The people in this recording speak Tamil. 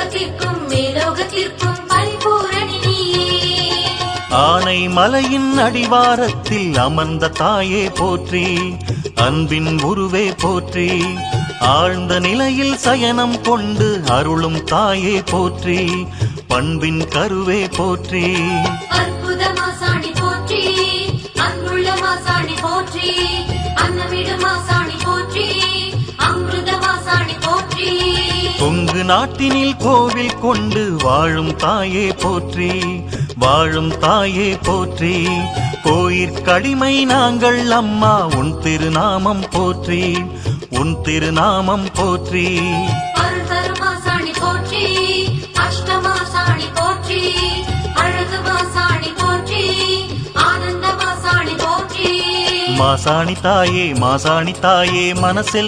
பூலோகத்திற்கும் மேலோகத்திற்கும் பரிபூரணியே ஆனை மலையின் அடிவாரத்தில் அமர்ந்த தாயே போற்றி அன்பின் உருவே போற்றி ஆழ்ந்த நிலையில் சயனம் கொண்டு அருளும் தாயே போற்றி பண்பின் கருவே போற்றி. அற்புத மாசாணி போற்றி அன்புள்ள மாசாணி போற்றி கொங்கு நாட்டினில் கோவில் கொண்டு வாழும் தாயே போற்றி வாழும் தாயே போற்றி. கோயிற்கடிமை நாங்கள் அம்மா உன் திருநாமம் போற்றி உன் திருநாமம் போற்றி. அருள் தரும் மாசாணி போற்றி அஷ்டமாசாணி போற்றி அழகு மாசாணி போற்றி ஆனந்த மாசாணி போற்றி. மாசாணி தாயே மாசாணி தாயே மனசில்